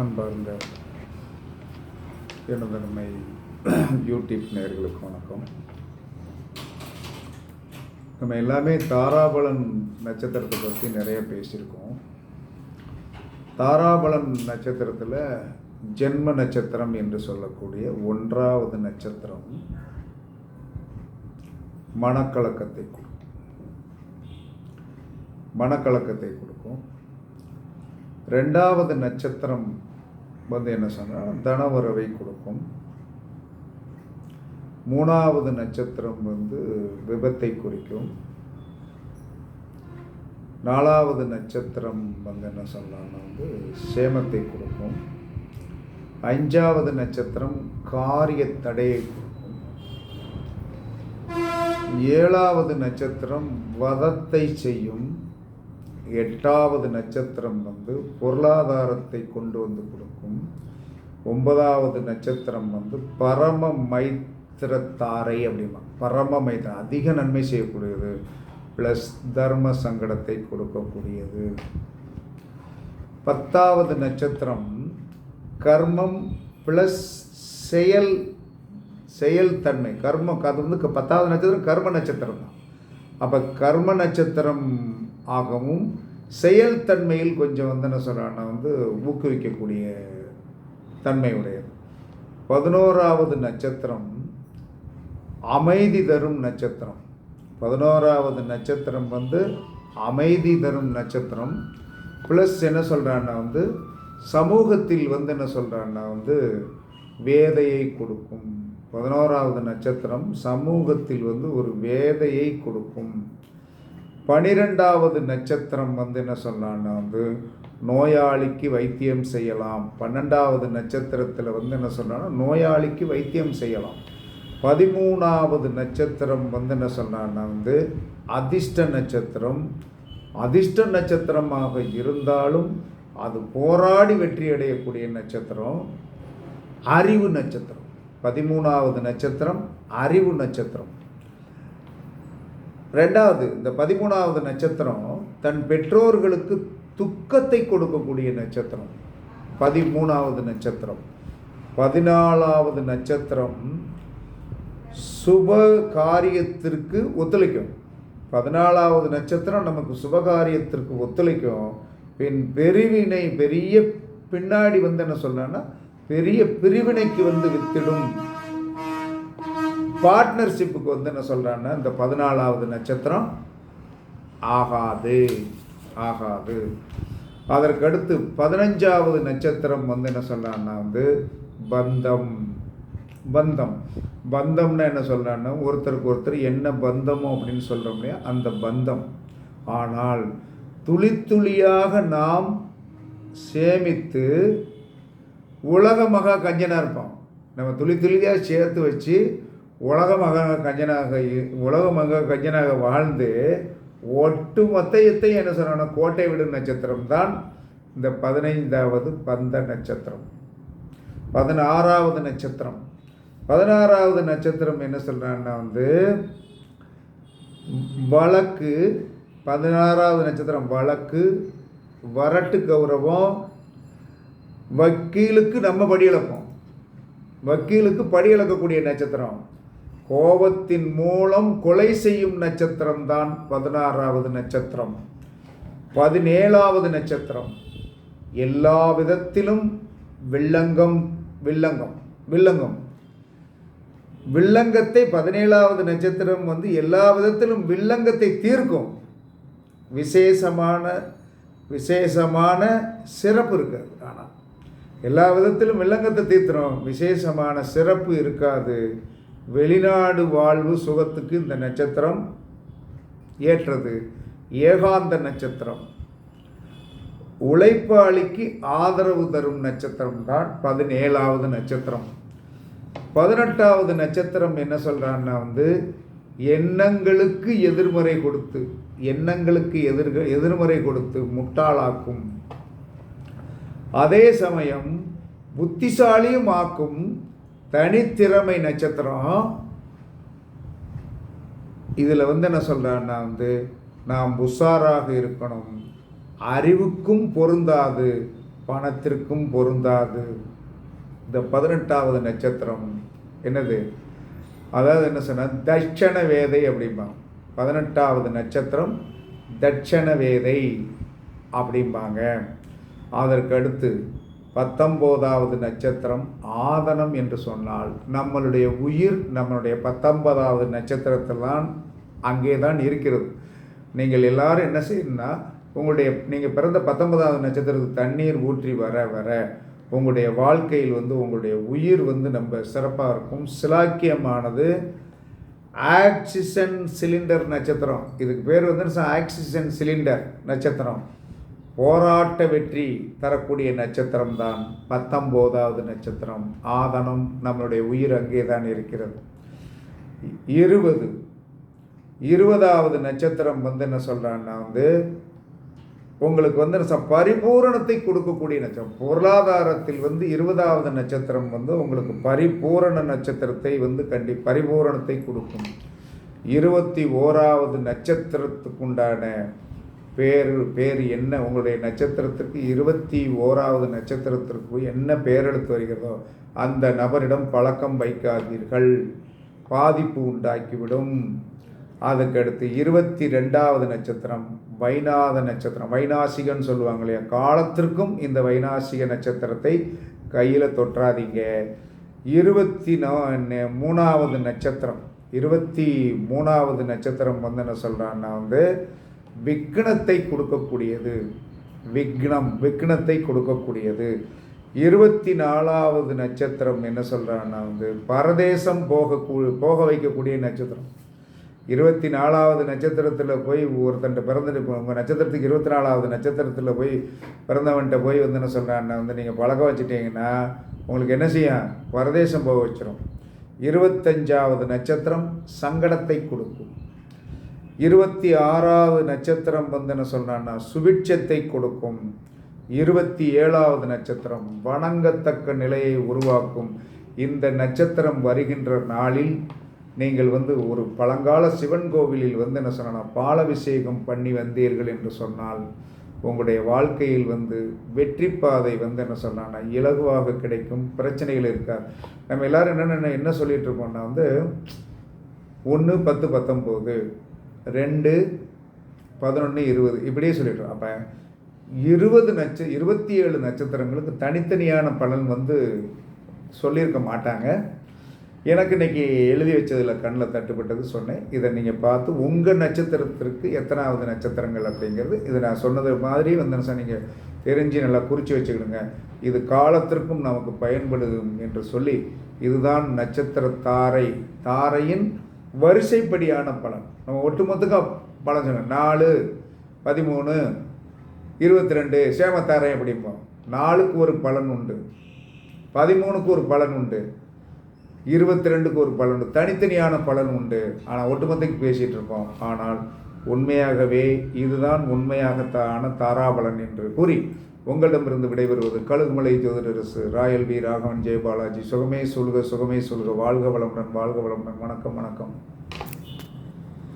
அன்பார்ந்த எனது நம்மை யூடியூப் நேர்களுக்கு வணக்கம். நம்ம எல்லாமே தாராபலன் நட்சத்திரத்தை பற்றி நிறைய பேசியிருக்கோம். தாராபலன் நட்சத்திரத்தில் ஜென்ம நட்சத்திரம் என்று சொல்லக்கூடிய ஒன்றாவது நட்சத்திரம் மனக்கலக்கத்தை கொடுக்கும். மனக்கலக்கத்தை கொடுக்கும். ரெண்டாவது நட்சத்திரம் வந்து என்ன சொன்னால் தனவரவை கொடுக்கும். மூணாவது நட்சத்திரம் வந்து விபத்தை குறிக்கும். நாலாவது நட்சத்திரம் வந்து என்ன சொல்லலாம்னா வந்து சேமத்தை கொடுக்கும். அஞ்சாவது நட்சத்திரம் காரிய தடையை கொடுக்கும். ஏழாவது நட்சத்திரம் வதத்தை செய்யும். எட்டாவது நட்சத்திரம் வந்து பொருளாதாரத்தை கொண்டு வந்து கொடுக்கும். ஒன்பதாவது நட்சத்திரம் வந்து பரம மைத்திரத்தாரை அப்படிமா. பரம மைத்திரம் அதிக நன்மை செய்யக்கூடியது ப்ளஸ் தர்ம சங்கடத்தை கொடுக்கக்கூடியது. பத்தாவது நட்சத்திரம் கர்மம் ப்ளஸ் செயல் செயல்தன்மை கர்மம் அது வந்து பத்தாவது நட்சத்திரம் கர்ம நட்சத்திரம் தான். அப்போ கர்ம நட்சத்திரம் ஆகவும் செயல்தன்மையில் கொஞ்சம் வந்து என்ன சொல்கிறான்னா வந்து ஊக்குவிக்கக்கூடிய தன்மை உடையது. பதினோராவது நட்சத்திரம் அமைதி தரும் நட்சத்திரம். பதினோராவது நட்சத்திரம் வந்து அமைதி தரும் நட்சத்திரம். ப்ளஸ் என்ன சொல்கிறான்னா வந்து சமூகத்தில் வந்து என்ன சொல்கிறான்னா வந்து வேதையை கொடுக்கும். பதினோராவது நட்சத்திரம் சமூகத்தில் வந்து ஒரு வேதையை கொடுக்கும். பனிரெண்டாவது நட்சத்திரம் வந்து என்ன சொன்னான்னா வந்து நோயாளிக்கு வைத்தியம் செய்யலாம். பன்னெண்டாவது நட்சத்திரத்தில் வந்து என்ன சொன்னான்னா நோயாளிக்கு வைத்தியம் செய்யலாம். பதிமூணாவது நட்சத்திரம் வந்து என்ன சொன்னான்னா வந்து அதிர்ஷ்ட நட்சத்திரம். அதிர்ஷ்ட நட்சத்திரமாக இருந்தாலும் அது போராடி வெற்றி அடையக்கூடிய நட்சத்திரம். அறிவு நட்சத்திரம். பதிமூணாவது நட்சத்திரம் அறிவு நட்சத்திரம். ரெண்டாவது இந்த பதிமூணாவது நட்சத்திரம் தன் பெற்றோர்களுக்கு துக்கத்தை கொடுக்கக்கூடிய நட்சத்திரம். பதிமூணாவது நட்சத்திரம். பதினாலாவது நட்சத்திரம் சுப காரியத்திற்கு ஒத்துழைக்கும். பதினாலாவது நட்சத்திரம் நமக்கு சுபகாரியத்திற்கு ஒத்துழைக்கும். பின் பெருவினை பெரிய பின்னாடி வந்து என்ன சொல்லணும்னா பெரிய பிரிவினைக்கு வந்து வித்திடும். பார்ட்னர்ஷிப்புக்கு வந்து என்ன சொல்கிறான்னா இந்த பதினாலாவது நட்சத்திரம் ஆகாது ஆகாது. அதற்கடுத்து பதினஞ்சாவது நட்சத்திரம் வந்து என்ன சொல்கிறான்னா வந்து பந்தம் பந்தம். பந்தம்னா என்ன சொல்கிறான்னா ஒருத்தருக்கு ஒருத்தர் என்ன பந்தமோ அப்படின்னு சொல்கிறோம் இல்லையா அந்த பந்தம். ஆனால் துளி துளியாக நாம் சேமித்து உலக மகா கஞ்சனாக இருப்போம் நம்ம துளி துளியாக சேர்த்து வச்சு உலக மகா கஞ்சனாக உலகமாக உலக கஞ்சனாக வாழ்ந்து ஒட்டு மொத்தத்தையும் என்ன சொன்னா கோட்டை விடும் நட்சத்திரம் தான் இந்த பதினைந்தாவது பந்த நட்சத்திரம். பதினாறாவது நட்சத்திரம். பதினாறாவது நட்சத்திரம் என்ன சொல்கிறான்னா வந்து வழக்கு பதினாறாவது நட்சத்திரம் வழக்கு வரட்டு கௌரவம் வக்கீலுக்கு நம்ம படி இழப்போம் வக்கீலுக்கு படி இழக்கக்கூடிய நட்சத்திரம். கோபத்தின் மூலம் கொலை செய்யும் நட்சத்திரம் தான் பதினாறாவது நட்சத்திரம் பதினேழாவது நட்சத்திரம். எல்லா விதத்திலும் வில்லங்கம் வில்லங்கம் வில்லங்கம். வில்லங்கத்தை பதினேழாவது நட்சத்திரம் வந்து எல்லா விதத்திலும் வில்லங்கத்தை தீர்க்கும். விசேஷமான விசேஷமான சிறப்பு இருக்காது ஆனால். எல்லா விதத்திலும் வில்லங்கத்தை தீர்த்துறோம். விசேஷமான சிறப்பு இருக்காது. வெளிநாடு வாழ்வு சுகத்துக்கு இந்த நட்சத்திரம் ஏற்றது. ஏகாந்த நட்சத்திரம். உழைப்பாளிக்கு ஆதரவு தரும் நட்சத்திரம் தான் பதினேழாவது நட்சத்திரம். பதினெட்டாவது நட்சத்திரம் என்ன சொல்கிறான்னா வந்து எண்ணங்களுக்கு எதிர்மறை கொடுத்து எண்ணங்களுக்கு எதிர்க எதிர்மறை கொடுத்து முட்டாளாக்கும். அதே சமயம் புத்திசாலியும் ஆக்கும். தனித்திறமை நட்சத்திரம். இதில் வந்து என்ன சொல்கிறேன்னா வந்து நாம் உஷாராக இருக்கணும். அறிவுக்கும் பொருந்தாது பணத்திற்கும் பொருந்தாது. இந்த பதினெட்டாவது நட்சத்திரம் என்னது? அதாவது என்ன சொன்னால் தட்சண வேதை அப்படிம்பாங்க. பதினெட்டாவது நட்சத்திரம் தட்சண வேதை அப்படிம்பாங்க. அதற்கு அடுத்து பத்தொம்போதாவது நட்சத்திரம் ஆதனம் என்று சொன்னால் நம்மளுடைய உயிர் நம்மளுடைய பத்தொன்பதாவது நட்சத்திரத்தில்தான் அங்கே தான் இருக்கிறது. நீங்கள் எல்லாரும் என்ன செய்யணும்னா உங்களுடைய நீங்கள் பிறந்த பத்தொன்பதாவது நட்சத்திரத்துக்கு தண்ணீர் ஊற்றி வர வர உங்களுடைய வாழ்க்கையில் வந்து உங்களுடைய உயிர் வந்து நம்ம சிறப்பாக இருக்கும். சிலாக்கியமானது ஆக்சிஜன் சிலிண்டர் நட்சத்திரம். இதுக்கு பேர் வந்து ஆக்சிஜன் சிலிண்டர் நட்சத்திரம். போராட்ட வெற்றி தரக்கூடிய நட்சத்திரம் தான் பத்தொம்போதாவது நட்சத்திரம். ஆதனம் நம்மளுடைய உயிர் அங்கே தான் இருக்கிறது. இருபது. இருபதாவது நட்சத்திரம் வந்து என்ன சொல்கிறான்னா வந்து உங்களுக்கு வந்து ச- பரிபூரணத்தை கொடுக்கக்கூடிய நட்சத்திரம். பொருளாதாரத்தில் வந்து இருபதாவது நட்சத்திரம் வந்து உங்களுக்கு பரிபூரண நட்சத்திரத்தை வந்து கண்டி பரிபூரணத்தை கொடுக்கும். இருபத்தி ஓராவது நட்சத்திரத்துக்குண்டான பேர் பேர் என்ன உங்களுடைய நட்சத்திரத்திற்கு இருபத்தி ஓராவது நட்சத்திரத்திற்கு என்ன பேரெழுத்து வருகிறதோ அந்த நபரிடம் பழக்கம் வைக்காதீர்கள். பாதிப்பு உண்டாக்கிவிடும். அதுக்கடுத்து இருபத்தி ரெண்டாவது நட்சத்திரம் வைநாத நட்சத்திரம் வைநாசிகன்னு சொல்லுவாங்க இல்லையா? காலத்திற்கும் இந்த வைநாசிக நட்சத்திரத்தை கையில் தொற்றாதீங்க இருபத்தி மூணாவது நட்சத்திரம் இருபத்தி மூணாவது நட்சத்திரம் வந்து என்ன சொல்கிறான்னா வந்து விக்னத்தை கொடுக்கக்கூடியது. விக்னம் விக்னத்தை கொடுக்கக்கூடியது. இருபத்தி நாலாவது நட்சத்திரம் என்ன சொல்கிறான்னா வந்து பரதேசம் போக போக வைக்கக்கூடிய நட்சத்திரம். இருபத்தி நாலாவது நட்சத்திரத்தில் போய் ஒருத்தன்ட்ட பிறந்துட்டு உங்கள் நட்சத்திரத்துக்கு இருபத்தி நாலாவது நட்சத்திரத்தில் போய் பிறந்தவன்கிட்ட போய் வந்து என்ன சொல்கிறான்னா வந்து நீங்கள் பழக்க வச்சுட்டீங்கன்னா உங்களுக்கு என்ன செய்யும்? பரதேசம் போக வச்சிடும் இருபத்தஞ்சாவது நட்சத்திரம் சங்கடத்தை கொடுக்கும். இருபத்தி ஆறாவது நட்சத்திரம் வந்து என்ன சொல்கிறான்னா சுபிட்சத்தை கொடுக்கும். இருபத்தி ஏழாவது நட்சத்திரம் வணங்கத்தக்க நிலையை உருவாக்கும். இந்த நட்சத்திரம் வருகின்ற நாளில் நீங்கள் வந்து ஒரு பழங்கால சிவன் கோவிலில் வந்து என்ன சொன்னால் பாலபிஷேகம் பண்ணி வந்தீர்கள் என்று சொன்னால் உங்களுடைய வாழ்க்கையில் வந்து வெற்றி பாதை வந்து என்ன சொன்னான்னா இலகுவாக கிடைக்கும் பிரச்சனைகள் இருக்காது நம்ம எல்லாரும் என்னென்ன என்ன சொல்லிகிட்டு இருக்கோம்னா வந்து ஒன்று பத்து பத்தொம்போது ரெண்டு பதினொன்று இருபது. இப்படியே சொல்லிடுறோம். அப்போ இருபது நட்ச இருபத்தி ஏழு நட்சத்திரங்களுக்கு தனித்தனியான பலன் வந்து சொல்லியிருக்க மாட்டாங்க. எனக்கு இன்றைக்கி எழுதி வச்சதில் கண்ணில் தட்டுப்பட்டது சொன்னேன். இதை நீங்கள் பார்த்து உங்கள் நட்சத்திரத்திற்கு எத்தனாவது நட்சத்திரங்கள் அப்படிங்கிறது இது நான் சொன்னது மாதிரி வந்து சார் நீங்கள் தெரிஞ்சு நல்லா குறித்து வச்சுக்கிடுங்க. இது காலத்திற்கும் நமக்கு பயன்படுது என்று சொல்லி இதுதான் நட்சத்திர தாரை தாரையின் வரிசைப்படியான பலன். நம்ம ஒட்டுமொத்தக்க பலன் சொல்லணும் நாலு பதிமூணு இருபத்தி ரெண்டு சேமத்தாரை அப்படிம்போம் நாலுக்கு ஒரு பலன் உண்டு. பதிமூணுக்கு ஒரு பலன் உண்டு. இருபத்தி ரெண்டுக்கு ஒரு பலன் உண்டு. தனித்தனியான பலன் உண்டு. ஆனால் ஒட்டுமொத்தக்கு பேசிகிட்டு இருக்கோம் ஆனால் உண்மையாகவே இதுதான் உண்மையாகத்தான தாராபலன் என்று கூறி உங்களிடமிருந்து விடைபெறுவது கழுகுமலை ஜோதிடரசு ராயல் வி ராகவன் ஜெயபாலாஜி. சுகமே சொல்க சுகமே சொல்க வாழ்க வளமுடன் வாழ்க வளமுடன். வணக்கம் வணக்கம்.